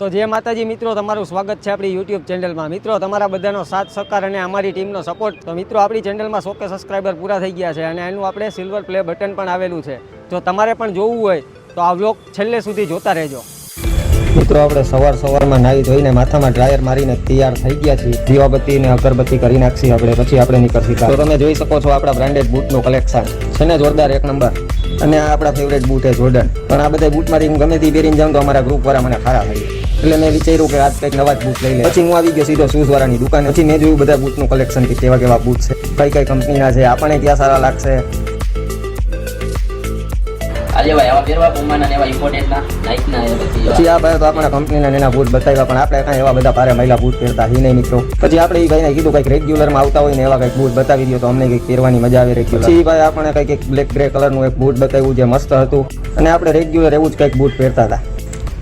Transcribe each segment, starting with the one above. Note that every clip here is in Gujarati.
તો જે માતાજી, મિત્રો, તમારું સ્વાગત છે આપણી યુટ્યુબ ચેનલમાં મિત્રો, તમારા બધાનો સાથ, સહકાર અને અમારી ટીમનો સપોર્ટ તો મિત્રો, આપણી ચેનલમાં સો કે સબસ્ક્રાઈબર પૂરા થઈ ગયા છે અને એનું આપણે સિલ્વર પ્લે બટન પણ આવેલું છે. જો તમારે પણ જોવું હોય, તો આ વ્લોગ છેલ્લે સુધી જોતા રહેજો. મિત્રો, આપણે સવાર સવારમાં નાહી ધોઈને માથામાં ડ્રાયર મારીને તૈયાર થઈ ગયા છીએ. દીવાબત્તી અને અગરબત્તી કરી નાખશી આપણે, પછી આપણે નીકળશી તો તમે જોઈ શકો છો આપણા બ્રાન્ડેડ બૂટનું કલેક્શન છે ને, જોરદાર એક નંબર અને આ આપણા ફેવરેટ બૂટ છે જોર્ડન. પણ આ બધા બૂટમાંથી હું ગમે તે પહેરીને જાઉં તો અમારા ગ્રુપ વાળા મને ખારા થઈ એટલે મેં વિચાર્યું કે આજ કંઈક નવા જ બૂટ લઈ લે પછી હું આવી ગયો સીધો શૂઝ વાળાની દુકાને. પછી મેં જોયું બધા બૂટનું કલેક્શન કે કેવા કેવા બૂટ છે. કઈ કઈ કંપનીના છે આપણે ક્યાં સારા લાગશે. પછી આ ભાઈ તો આપણે કંપનીના એના બૂટ બતાવ્યા પણ આપણે કાંઈ એવા બધા ભારે મહિલા બૂટ પહેરતા હી નહીં મિત્રો. પછી આપણે એ ભાઈને કીધું કંઈક રેગ્યુલરમાં આવતા હોય ને એવા કંઈક બૂટ બતાવી દો તો અમને કંઈક પહેરવાની મજા આવે રેગ્યુલર પછી ભાઈ આપણે કંઈક એક બ્લેક ગ્રે કલરનું એક બૂટ બતાવ્યું જે મસ્ત હતું. અને આપણે રેગ્યુલર એવું જ કંઈક બૂટ પહેરતા હતા.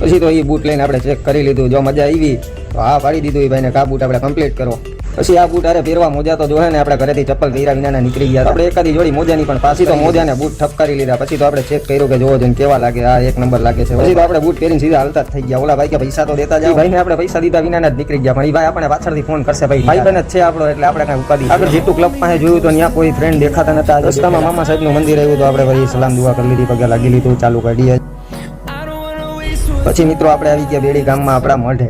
પછી તો એ બૂટ લઈને આપણે ચેક કરી લીધું જો મજા આવી તો હા પાડી દીધું એ ભાઈને કા આ બૂટ આપણે કમ્પ્લીટ કરો. પછી આ બૂટ અરે પહેરવા મોજા તો જોહે ને આપણે ઘરેથી ચપ્પલ પહેર્યા વિનાના નીકળી ગયા. આપણે એકાદી જોડી મોજાની પણ પાછી તો મોજાને બૂટ ઠપકારી લીધા. પછી તો આપણે ચેક કર્યું કે જોવો જોઈને કેવા લાગે આ એક નંબર લાગે છે. પછી તો આપણે બૂટ પહેરીને સીધા હાલતા જ થઈ ગયા. ઓલા ભાઈ કે પૈસા તો દેતા જાય ભાઈને આપણે પૈસા દીધા વિનાના જ નીકળી ગયા પણ એ ભાઈ આપણે પાછળથી ફોન કરશે ભાઈ ભાઈ બને જ છે આપણો એટલે આપણે કાંઈ ઉપાડી આપણે જેટલું ક્લબ પાસે જોયું તો ત્યાં કોઈ ફ્રેન્ડ દેખાતા નતા. રસ્તામાં મામા સાહેબનું મંદિર આવ્યું તો આપણે ભાઈ સલામ દુઆ કરી લીધી પગે લાગી લીધું ચાલુ કાઢીએ પછી મિત્રો આપણે આવી ગયા બેડી ગામમાં આપણા મઢે.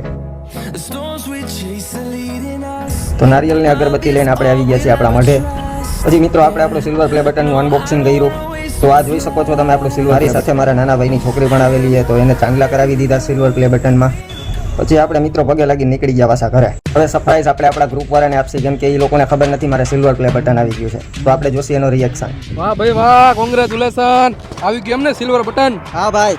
તો નારિયેલ ને અગરબત્તી લઈને આપણે આવી ગયા છીએ આપણા મઢે. પછી મિત્રો આપણે આપણું સિલ્વર પ્લે બટનનું અનબોક્સિંગ કર્યું. તો આ જોઈ શકો છો તમે આપણું સિલ્વર સાથે મારા નાના ભાઈની છોકરી પણ આવેલી છે તો એને ચાંગલા કરાવી દીધા સિલ્વર પ્લે બટનમાં પછી આપણે મિત્રો પગે લાગી નીકળી ગયા પાછા ઘરે. હવે સરપ્રાઈઝ આપણે આપણા ગ્રુપ વાળાને આપશે કેમ કે એ લોકોને ખબર નથી મારે સિલ્વર પ્લે બટન આવી ગયું છે. તો આપણે જોશી એનો રિએક્શન વાહ ભાઈ વાહ કોંગ્રેચ્યુલેશન આવી ગયું એમને સિલ્વર બટન હા ભાઈ.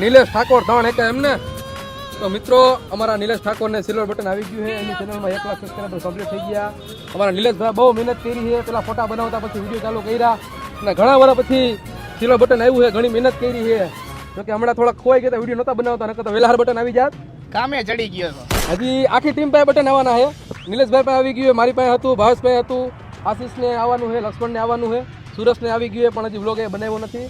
નિલેશ ઠાકોર ત્રણ એક એમને. તો મિત્રો અમારા નિલેશ ઠાકોરને સિલ્વર બટન આવી ગયું છે. એની ચેનલમાં એક લાખ સબસ્ક્રાઈબર કમ્પ્લીટ થઈ ગયા. અમારા નિલેશભાઈ બહુ મહેનત કરી છે. પેલા ફોટા બનાવતા પછી વીડિયો ચાલુ કર્યા. અને ઘણા વર્ષ પછી સિલ્વર બટન આવ્યું છે. ઘણી મહેનત કરી છે. જોકે હમણાં થોડા ખોવાઈ ગયા વીડિયો નહોતા બનાવતા. નકર તો વેલાહાર બટન આવી જાત. કામે ચડી ગયો હજી આખી ટીમ પાસે બટન આવવાના છે. નિલેશભાઈ પાસે આવી ગયું છે મારી પાસે હતું ભાવેશભાઈ હતું આશીષને આવવાનું છે લક્ષ્મણને આવવાનું છે સુરેશને આવી ગયું છે પણ હજી વ્લોગ એ બનાવ્યો નથી.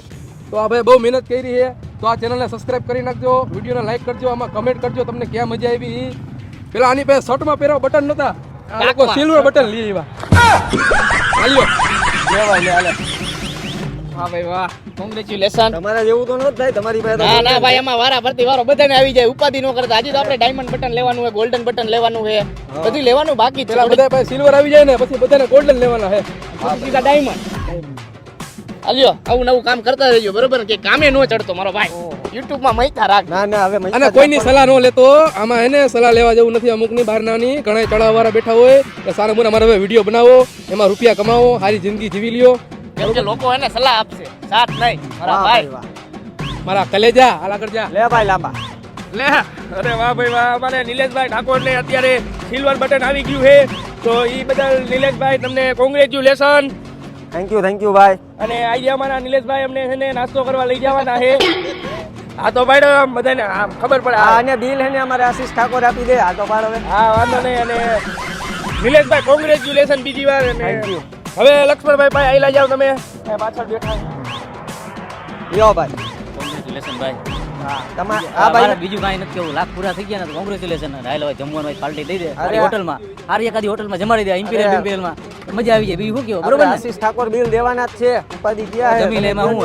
તો આ ભાઈ બહુ મહેનત કરી છે. તો આ ચેનલને સબસ્ક્રાઇબ કરી નાખજો. વિડીયોને લાઈક કરજો આમાં કમેન્ટ કરજો તમને ક્યાં મજા આવી. ઈ. પેલા આની પાસે શર્ટમાં પહેરવા બટન નહોતા. આ લોકો સિલ્વર બટન લઈ આવ્યા. હા ભાઈ વાહ. કોંગ્રેચ્યુલેશન તમારે જેવું તો ન થાય તમારી પાસે ના ના ભાઈ એમાં વારા ફરતી વારો બધાને આવી જાય. ઉપાધિ ન કરતા. આજે તો આપણે ડાયમંડ બટન લેવાનું હોય ગોલ્ડન બટન લેવાનું છે. બધું લેવાનું બાકી છે. બધા સિલ્વર આવી જાય ને પછી બધાને ગોલ્ડન લેવાના છે. સીધા ડાયમંડ હાલ્યો આવું નવું કામ કરતા રહેજો બરોબર? કે કામે ન ચડતો મારો ભાઈ. યુટ્યુબમાં મૈતા રાખ. ના ના હવે અને કોઈની સલાહ ન લેતો આમાં એને સલાહ લેવા જેવું નથી અમુકની બહારનાની ઘણા ચડાવવાળા બેઠા હોય કે સારા મોટા મારા વીડિયો બનાવો એમાં રૂપિયા કમાવો સારી જિંદગી જીવી લ્યો. કેમ કે લોકો એને સલાહ આપશે. સાથ નહીં. મારા વાહ ભાઈ. મારા કલેજા આલા કરજા લે ભાઈ લાંબા. લે અરે વાહ ભાઈ વાહ અમારે નિલેશભાઈ ઠાકોરને અત્યારે સિલ્વર બટન આવી ગયું છે. તો એ બદલ નિલેશભાઈ તમને congratulation thank you thank you ભાઈ અને આજે અમારા નિલેશભાઈ અમને છે ને નાસ્તો કરવા લઈ જવાના છે. હા તો ભાઈ આમ બધાને આમ ખબર પડે. આ હા અને બિલ હે ને અમારે આશીષ ઠાકોર આપી દે આ તો પાડ હવે. હા વાંધો નહીં અને નિલેશભાઈ કોંગ્રેચ્યુલેશન બીજી વાર અને Thank હવે લક્ષ્મણભાઈ ભાઈ આઈલા જાઓ તમે. પાછળ બેઠા યો ભાઈ. કોંગ્રેચ્યુલેશન ભાઈ. હા તમા આ ભાઈ બીજું કાંઈ નથી કેવું લાખ પૂરા થઈ ગયા ને કોંગ્રેચ્યુલેશન રાયલો ભાઈ જમવાનું હોય પાર્ટી દઈ દે. હોટલમાં સારી એકાદી હોટલમાં જમાડી દે ઇમ્પિરિયલ ઇમ્પિરિયલમાં મજા આવી જાય બીજું શું કેવો બરોબર આશીષ ઠાકોર બિલ દેવાના જ છે. ઉપાધિ ક્યાં હે જમી લે એમાં હું.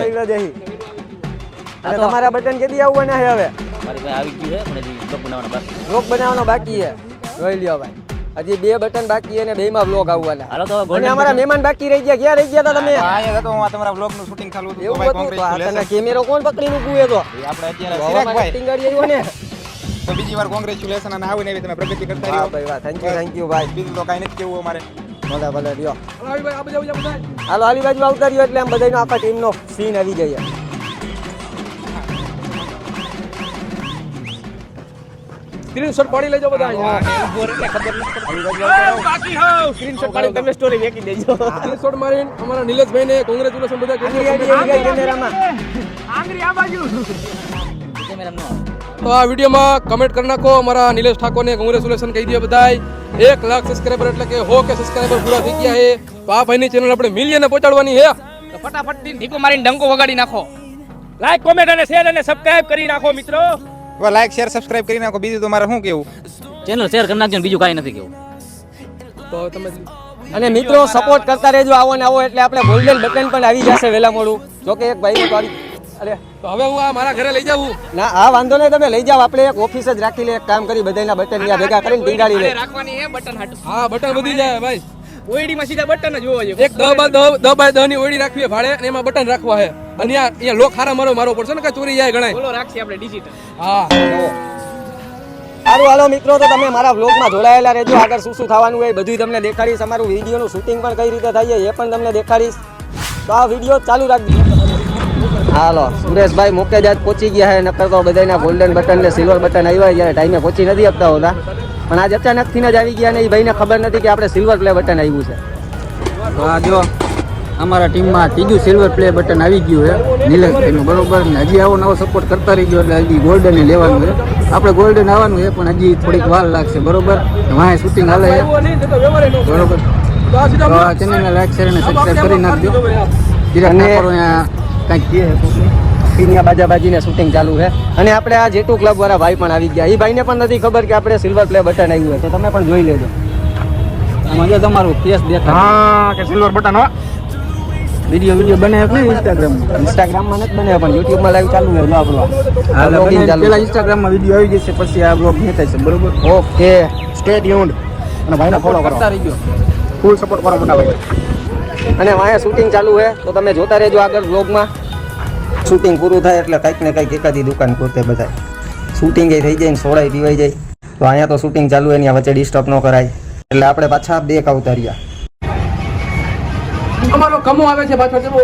અને તમારા બટન કેદી આવવાના છે હવે? મારી પાસે આવી ગયું છે પણ હજી બ્લોગ બાકી બ્લોગ બનાવવાનો બાકી છે જોઈ લ્યો ભાઈ. હજી બે બટન બાકી અને બે માં બ્લોગ આવવાના. હાલો તો અને અમારા મહેમાન બાકી રહી ગયા. ક્યાં રહી ગયા હતા તમે? હું તમારા બ્લોગનું શૂટિંગ ચાલુ હતું. તો એવું હતું? તને કેમેરો કોણ આપણે અત્યારે હવામાં સિરાગભાઈ કરી આવ્યો ને. તો બીજી વાર કોંગ્રેચ્યુલેશન અને આવીને તમે પ્રગતિ કરતા રહ્યો. ભાઈ વાહ. થેન્ક યુ થેન્ક યુ ભાઈ. બીજું તો કાંઈ નથી કેવું અમારે. ભલે ભલે લ્યો. આવી ભાઈ આ બધા બધા બધા હાલો હાલી બાજુ આવતા રહ્યો એટલે આમ બધાનો આખા ટીમનો સીન આવી જાય સ્ક્રીનશોટ પાડી લેજો બધા સ્ક્રીનશોટ પાડી તમે સ્ટોરી વેકી દેજો. સ્ક્રીનશોટ મારીને અમારા નિલેશભાઈને કોંગ્રેચ્યુલેશન બધા આંગળી આડી આવી ગઈ કેમેરામાં. કેમેરા ન આવે તો આ વિડીયોમાં કમેન્ટ કરી નાખો. અમારા નિલેશ ઠાકોરને કોંગ્રેચ્યુલેશન કહી દો બધાય. એક લાખ સબસ્ક્રાઈબર એટલે કે હો કે સબસ્ક્રાઈબર પૂરા થઈ ગયા છે તો આ ભાઈની ચેનલ આપણે મિલિયને પહોંચાડવાની છે તો ફટાફટ ઢીકો મારીને ડંકો વગાડી નાખો. લાઈક કોમેન્ટ અને શેર અને સબસ્ક્રાઇબ કરી નાખો મિત્રો. હવે લાઈક શેર સબસ્ક્રાઇબ કરી નાખો. બીજું તમારે શું કેવું? ચેનલ શેર કરી નાખજો બીજું કાંઈ નથી કેવું. તો તમે અને મિત્રો સપોર્ટ કરતા રહેજો આવો ને આવો એટલે આપણે ગોલ્ડન બટન પણ આવી જશે વહેલા મોડું. જોકે એક ભાઈ અરે તો હવે હું આ મારા ઘરે લઈ જાઉં. ના આ વાંધો નહીં તમે લઈ જાવ આપણે એક ઓફિસ જ રાખી લે એક કામ કરી બધાના બટન ભેગા કરીને ટીંગાડી લે. રાખવાની એ બટન હાટું. હા બટન બધી જાય ભાઈ. ઓઈડીમાં સીધા બટન જ હોવા જોઈએ એક દહ બાય દહ દહ બાય દહની ઓળી રાખવી ભાડે અને એમાં બટન રાખવા હે અને આ અહીંયા લોક હારા મારો મારો પડશે ને કે ચોરી જાય ગણાય. બોલો રાખીએ આપણે ડિજિટલ હા. સારું હાલો મિત્રો તો તમે મારા વ્લોગમાં જોડાયેલા રહેજો. આગળ શું શું થવાનું હોય બધું તમને દેખાડીશ. અમારું વિડીયોનું શૂટિંગ પણ કઈ રીતે થાય છે એ પણ તમને દેખાડીશ. તો આ વીડિયો ચાલુ રાખજો. હાલો સુરેશભાઈ મુકેજ આજ પહોંચી ગયા છે નકર તો બધાના ગોલ્ડન બટન ને સિલ્વર બટન આવ્યા જ્યારે ટાઈમે પહોંચી નથી આપતા હોતા. પણ આજ અચાનકથી જ આવી ગયા ને એ ભાઈને ખબર નથી કે આપણે સિલ્વર પ્લે બટન આવ્યું છે. તો આ જો અમારા ટીમમાં ત્રીજું સિલ્વર પ્લે બટન આવી ગયું છે નીલેશભાઈનું બરોબર ને હજી આવો નવો સપોર્ટ કરતા રહીજો એટલે હજી ગોલ્ડન લેવાનું છે. આપણે ગોલ્ડન આવવાનું છે પણ હજી થોડીક વાર લાગશે બરોબર? વાંહે શૂટિંગ હાલે છે. બરોબર? ચેનલને લાઈક શેર અને સબસ્ક્રાઈબ કરી નાખજો. અને- કાંઈક કહે તો. પીન્યા બાજાબાજીને શૂટિંગ ચાલુ છે. અને આપણે આ જેટુ ક્લબ વાળા ભાઈ પણ આવી ગયા. એ ભાઈને પણ નથી ખબર કે આપણે સિલ્વર પ્લે બટન આવ્યું હોય. તો તમે પણ જોઈ લેજો. આમાં જો તમારું ફેસ દેખાય. હા કે સિલ્વર બટન હો. વીડિયો વીડિયો બને ઇન્સ્ટાગ્રામ ઇન્સ્ટાગ્રામમાં ઇન્સ્ટાગ્રામમાં નથી બને પણ યુટ્યુબમાં લાઈવ ચાલુ છે આપણો હાલ Vlogging ચાલુ પેલા ઇન્સ્ટાગ્રામમાં વીડિયો આવી જશે પછી આ બ્લોગ દેખાય છે બરોબર? ઓકે સ્ટે ટ્યુન્ડ અને ભાઈને ફોલો કરતા કરતા રહીજો ફૂલ સપોર્ટ કરો મોટા ભાઈ. અને અહીંયા શૂટિંગ ચાલુ છે તો તમે જોતા રહેજો આગળ વ્લોગમાં શૂટિંગ પૂરું થાય એટલે કંઈક ને કંઈક એકાદી દુકાન પૂરતે બધા શૂટિંગ એ થઈ જાય ને સોડાઈ પીવાઈ જાય. તો અહીંયા તો શૂટિંગ ચાલુ એની વચ્ચે ડિસ્ટર્બ ન કરાય. એટલે આપણે પાછા બે આવતા રહ્યા અમારો કમો આવે છે પાછો જવો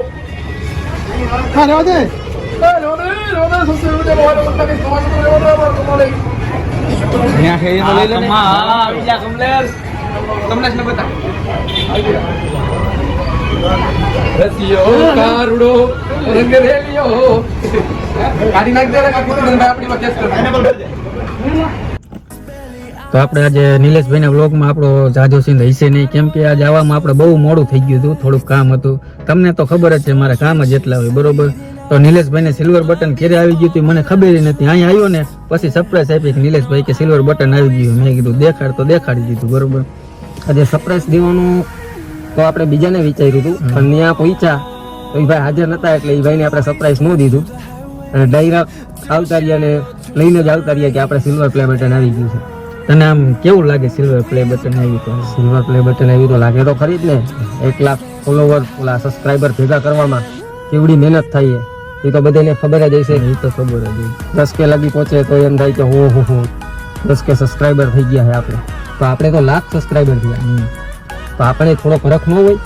હા રેવા દે. કારુડો રંગ રેલિયો કાઢી નાખ દે કાકુ ભાઈ આપણી વચ્ચે તો આપણે આજે નિલેશભાઈના વ્લોગમાં આપણો જાજો સિંધ હશે નહીં કેમ કે આજે આવવામાં આપણે બહુ મોડું થઈ ગયું હતું થોડુંક કામ હતું. તમને તો ખબર જ છે મારા કામ જ એટલા હોય બરોબર? તો નિલેશભાઈને સિલ્વર બટન ક્યારે આવી ગયું હતું મને ખબર નથી અહીંયા આવ્યો ને પછી સરપ્રાઈઝ આપી કે નિલેશભાઈ કે સિલ્વર બટન આવી ગયું. મેં કીધું દેખાડ તો દેખાડી દીધું બરોબર? આજે સરપ્રાઈઝ દેવાનું તો આપણે બીજાને વિચાર્યું હતું. પણ ત્યાં પહોંચ્યા તો એ ભાઈ હાજર નતા એટલે એ ભાઈને આપણે સરપ્રાઈઝ ન દીધું. અને ડાયરેક્ટ આવતા રહ્યા ને લઈને જ આવતા રહ્યા કે આપણે સિલ્વર પ્લે બટન આવી ગયું છે. તને આમ કેવું લાગે સિલ્વર પ્લે બટન આવી તો? સિલ્વર પ્લે બટન આવ્યું તો લાગે તો ખરી જ ને. એક લાખ ફોલોવર ઓલા સબસ્ક્રાઈબર ભેગા કરવામાં કેવડી મહેનત છે એ. તો બધાને ખબર જ હશે. એ તો ખબર જ દસ કે લાગી પહોંચે તો એમ થાય કે હો હો હો. દસ કે સબસ્ક્રાઈબર થઈ ગયા છે આપણે. તો આપણે તો લાખ સબસ્ક્રાઈબર થયા. તો આપણે થોડો ફરક હોય.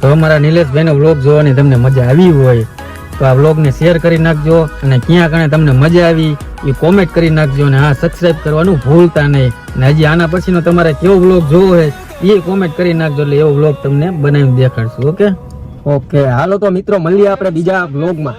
તો અમારા નિલેશભાઈનો વ્લોગ જોવાની તમને મજા આવી હોય, તો આ વ્લોગને શેર કરી નાખજો અને ક્યાં કણે તમને મજા આવી એ કોમેન્ટ કરી નાખજો અને હા સબસ્ક્રાઈબ કરવાનું ભૂલતા નહીં. અને હજી આના પછીનો તમારે કેવો વ્લોગ જોવો હોય એ કોમેન્ટ કરી નાખજો એટલે એવો વ્લોગ તમને બનાવીને દેખાડશું ઓકે ઓકે હાલો તો મિત્રો, મળીએ આપણે બીજા બ્લોગમાં